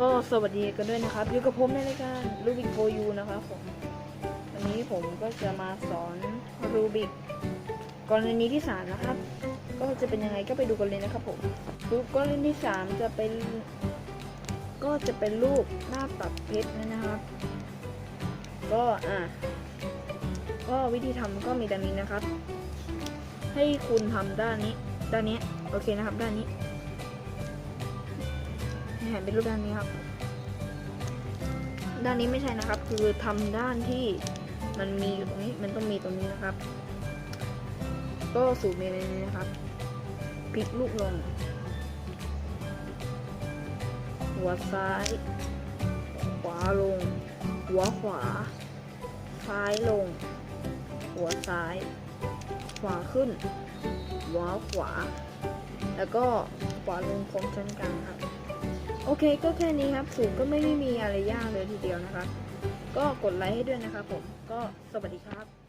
ก็สวัสดีกันด้วยนะครับอยู่กับผมในรายการรูบิกโฟยูนะครับผมวันนี้ผมก็จะมาสอนรูบิกกรณีที่สามนะครับ ก็จะเป็นยังไงก็ไปดูกันเลยนะครับผมรูปกรณีที่สามจะเป็น ก็จะเป็นรูปหน้าตัดเพชรนะครับ ก็อะก็วิธีทำก็มีดังนี้นะครับ ให้คุณทำด้านนี้ ด้านนี้โอเคนะครับ ด้านนี้ ห้หันเป็นรูปด้านนี้ครับ ด้านนี้ไม่ใช่นะครับ คือทำด้านที่มันมีอยู่ตรงนี้ มันต้องมีตรงนี้นะครับ ก็สูตรเมนูนี้นะครับ พลิกลูกลง หัวซ้าย ขวาลง หัวขวา ซ้ายลง หัวซ้าย ขวาขึ้น หัวขวา แล้วก็ขวาลงพร้อมเช่นกันครับ โอเคก็แค่นี้ครับสูตรก็ไม่ได้มีอะไรยากเลยทีเดียวนะคะ ก็กดไลค์ให้ด้วยนะคะผมก็สวัสดีครับ